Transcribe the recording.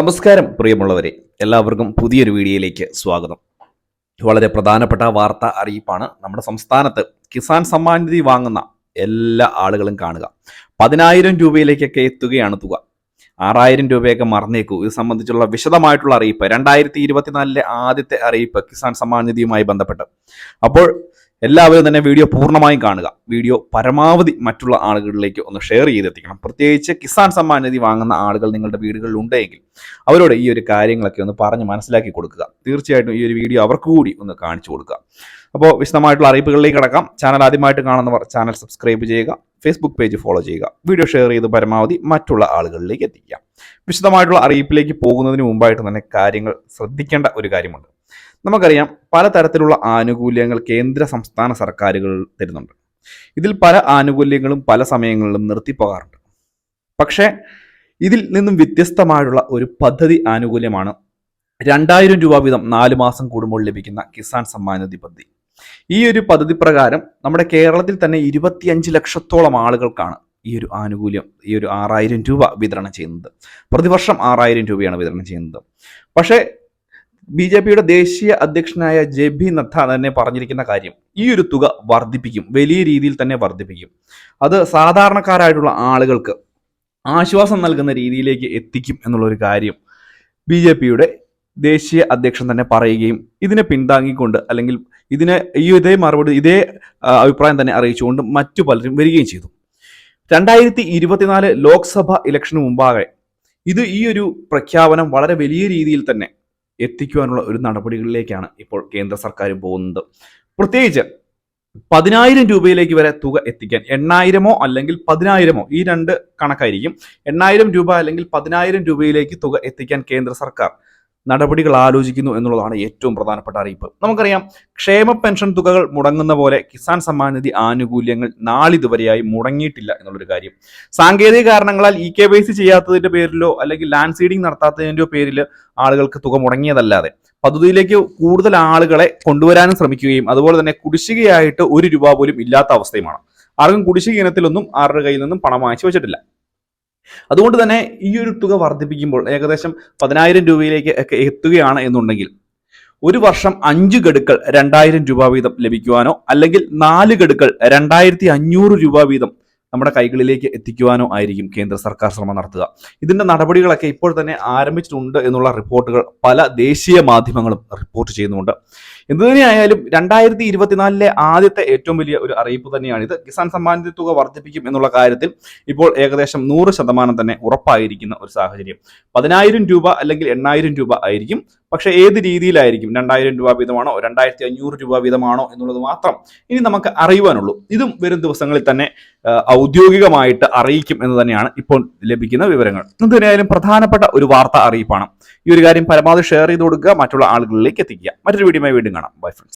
നമസ്കാരം പ്രിയമുള്ളവരെ. എല്ലാവർക്കും പുതിയൊരു വീഡിയോയിലേക്ക് സ്വാഗതം. വളരെ പ്രധാനപ്പെട്ട വാർത്ത അറിയിപ്പാണ് നമ്മുടെ സംസ്ഥാനത്ത് കിസാൻ സമ്മാൻ നിധി വാങ്ങുന്ന എല്ലാ ആളുകളും കാണുക. പതിനായിരം രൂപയിലേക്കൊക്കെ എത്തുകയാണ് തുക. ആറായിരം രൂപയൊക്കെ മറന്നേക്കൂ. ഇത് സംബന്ധിച്ചുള്ള വിശദമായിട്ടുള്ള അറിയിപ്പ്. രണ്ടായിരത്തി ഇരുപത്തിനാലിലെ ആദ്യത്തെ അറിയിപ്പ് കിസാൻ സമ്മാൻ നിധിയുമായി ബന്ധപ്പെട്ട്. അപ്പോൾ എല്ലാവരും തന്നെ വീഡിയോ പൂർണമായും കാണുക. വീഡിയോ പരമാവധി മറ്റുള്ള ആളുകളിലേക്ക് ഒന്ന് ഷെയർ ചെയ്തെത്തിക്കണം. പ്രത്യേകിച്ച് കിസാൻ സമ്മാൻ നിധി വാങ്ങുന്ന ആളുകൾ നിങ്ങളുടെ വീടുകളിൽ ഉണ്ടെങ്കിൽ അവരോട് ഈ ഒരു കാര്യങ്ങളൊക്കെ ഒന്ന് പറഞ്ഞ് മനസ്സിലാക്കി കൊടുക്കുക. തീർച്ചയായിട്ടും ഈ ഒരു വീഡിയോ അവർക്ക് കൂടി ഒന്ന് കാണിച്ചു കൊടുക്കുക. അപ്പോൾ വിശദമായിട്ടുള്ള അറിയിപ്പുകളിലേക്ക് കടക്കാം. ചാനൽ ആദ്യമായിട്ട് കാണുന്നവർ ചാനൽ സബ്സ്ക്രൈബ് ചെയ്യുക. ഫേസ്ബുക്ക് പേജ് ഫോളോ ചെയ്യുക. വീഡിയോ ഷെയർ ചെയ്ത് പരമാവധി മറ്റുള്ള ആളുകളിലേക്ക് എത്തിക്കുക. വിശദമായിട്ടുള്ള അറിയിപ്പിലേക്ക് പോകുന്നതിന് മുമ്പായിട്ട് തന്നെ കാര്യങ്ങൾ ശ്രദ്ധിക്കേണ്ട ഒരു കാര്യമുണ്ട്. നമുക്കറിയാം പലതരത്തിലുള്ള ആനുകൂല്യങ്ങൾ കേന്ദ്ര സംസ്ഥാന സർക്കാരുകൾ തരുന്നുണ്ട്. ഇതിൽ പല ആനുകൂല്യങ്ങളും പല സമയങ്ങളിലും നിർത്തിപ്പോകാറുണ്ട്. പക്ഷേ ഇതിൽ നിന്നും വ്യത്യസ്തമായുള്ള ഒരു പദ്ധതി ആനുകൂല്യമാണ് രണ്ടായിരം രൂപ വീതം നാല് മാസം കൂടുമ്പോൾ ലഭിക്കുന്ന കിസാൻ സമ്മാൻ നിധി പദ്ധതി. ഈ ഒരു പദ്ധതി പ്രകാരം നമ്മുടെ കേരളത്തിൽ തന്നെ ഇരുപത്തിയഞ്ച് ലക്ഷത്തോളം ആളുകൾക്കാണ് ഈ ഒരു ആനുകൂല്യം ഈ ഒരു ആറായിരം രൂപ വിതരണം ചെയ്യുന്നത്. പ്രതിവർഷം ആറായിരം രൂപയാണ് വിതരണം ചെയ്യുന്നത്. പക്ഷേ ബി ജെ പിയുടെ ദേശീയ അധ്യക്ഷനായ ജെ ബി നദ്ദ തന്നെ പറഞ്ഞിരിക്കുന്ന കാര്യം ഈ ഒരു തുക വർദ്ധിപ്പിക്കും വലിയ രീതിയിൽ തന്നെ വർദ്ധിപ്പിക്കും. അത് സാധാരണക്കാരായിട്ടുള്ള ആളുകൾക്ക് ആശ്വാസം നൽകുന്ന രീതിയിലേക്ക് എത്തിക്കും എന്നുള്ളൊരു കാര്യം ബി ജെ പിയുടെ ദേശീയ അധ്യക്ഷൻ തന്നെ പറയുകയും ഇതിനെ പിന്താങ്ങിക്കൊണ്ട് അല്ലെങ്കിൽ ഇതിനെ ഈ ഇതേ മറുപടി ഇതേ അഭിപ്രായം തന്നെ അറിയിച്ചുകൊണ്ട് മറ്റു പലരും വരികയും ചെയ്തു. രണ്ടായിരത്തി ഇരുപത്തിനാല് ലോക്സഭ ഇലക്ഷന് മുമ്പാകെ ഇത് ഈ ഒരു പ്രഖ്യാപനം വളരെ വലിയ രീതിയിൽ തന്നെ എത്തിക്കുവാനുള്ള ഒരു നടപടികളിലേക്കാണ് ഇപ്പോൾ കേന്ദ്ര സർക്കാർ പോകുന്നത്. പ്രത്യേകിച്ച് പതിനായിരം രൂപയിലേക്ക് വരെ തുക എത്തിക്കാൻ എണ്ണായിരമോ അല്ലെങ്കിൽ പതിനായിരമോ ഈ രണ്ട് കണക്കായിരിക്കും. എണ്ണായിരം രൂപ അല്ലെങ്കിൽ പതിനായിരം രൂപയിലേക്ക് തുക എത്തിക്കാൻ കേന്ദ്ര സർക്കാർ നടപടികൾ ആലോചിക്കുന്നു എന്നുള്ളതാണ് ഏറ്റവും പ്രധാനപ്പെട്ട അറിയിപ്പ്. നമുക്കറിയാം ക്ഷേമ പെൻഷൻ തുകകൾ മുടങ്ങുന്ന പോലെ കിസാൻ സമ്മാൻ നിധി ആനുകൂല്യങ്ങൾ നാളിതുവരെയായി മുടങ്ങിയിട്ടില്ല എന്നുള്ളൊരു കാര്യം. സാങ്കേതിക കാരണങ്ങളാൽ ഇ കെ വൈ സി ചെയ്യാത്തതിന്റെ പേരിലോ അല്ലെങ്കിൽ ലാൻഡ് സീഡിംഗ് നടത്താത്തതിന്റെ പേരിൽ ആളുകൾക്ക് തുക മുടങ്ങിയതല്ലാതെ പദ്ധതിയിലേക്ക് കൂടുതൽ ആളുകളെ കൊണ്ടുവരാനും ശ്രമിക്കുകയും അതുപോലെ തന്നെ കുടിശ്ശികയായിട്ട് ഒരു രൂപ പോലും ഇല്ലാത്ത അവസ്ഥയുമാണ്. ആർക്കും കുടിശ്ശിക ഇനത്തിലൊന്നും ആരുടെ കയ്യിൽ നിന്നും പണം വാങ്ങിച്ചു വെച്ചിട്ടില്ല. അതുകൊണ്ട് തന്നെ ഈ ഒരു തുക വർദ്ധിപ്പിക്കുമ്പോൾ ഏകദേശം പതിനായിരം രൂപയിലേക്ക് ഒക്കെ എത്തുകയാണ് എന്നുണ്ടെങ്കിൽ ഒരു വർഷം അഞ്ച് ഗഡുക്കൾ രണ്ടായിരം രൂപ വീതം ലഭിക്കുവാനോ അല്ലെങ്കിൽ നാല് ഗഡുക്കൾ രണ്ടായിരത്തി അഞ്ഞൂറ് രൂപ വീതം നമ്മുടെ കൈകളിലേക്ക് എത്തിക്കുവാനോ ആയിരിക്കും കേന്ദ്ര സർക്കാർ ശ്രമം നടത്തുക. ഇതിന്റെ നടപടികളൊക്കെ ഇപ്പോൾ തന്നെ ആരംഭിച്ചിട്ടുണ്ട് എന്നുള്ള റിപ്പോർട്ടുകൾ പല ദേശീയ മാധ്യമങ്ങളും റിപ്പോർട്ട് ചെയ്യുന്നുണ്ട് എന്തു തന്നെയായാലും രണ്ടായിരത്തി ഇരുപത്തിനാലിലെ ആദ്യത്തെ ഏറ്റവും വലിയ ഒരു അറിയിപ്പ് തന്നെയാണിത്. കിസാൻ സമ്മാൻ നിധി തുക വർദ്ധിപ്പിക്കും എന്നുള്ള കാര്യത്തിൽ ഇപ്പോൾ ഏകദേശം നൂറ് ശതമാനം തന്നെ ഉറപ്പായിരിക്കുന്ന ഒരു സാഹചര്യം. പതിനായിരം രൂപ അല്ലെങ്കിൽ എണ്ണായിരം രൂപ ആയിരിക്കും പക്ഷേ ഏത് രീതിയിലായിരിക്കും രണ്ടായിരം രൂപ വീതമാണോ രണ്ടായിരത്തി അഞ്ഞൂറ് രൂപ വീതമാണോ എന്നുള്ളത് മാത്രം ഇനി നമുക്ക് അറിയുവാനുള്ളൂ. ഇതും വരും ദിവസങ്ങളിൽ തന്നെ ഔദ്യോഗികമായിട്ട് അറിയിക്കും എന്ന് തന്നെയാണ് ഇപ്പോൾ ലഭിക്കുന്ന വിവരങ്ങൾ. എന്തായാലും പ്രധാനപ്പെട്ട ഒരു വാർത്ത അറിയിപ്പാണ്. ഈ ഒരു കാര്യം പരമാവധി ഷെയർ ചെയ്ത് കൊടുക്കുക മറ്റുള്ള ആളുകളിലേക്ക് എത്തിക്കുക. മറ്റൊരു വീഡിയോയുമായി വീണ്ടും കാണാം. Bye friends.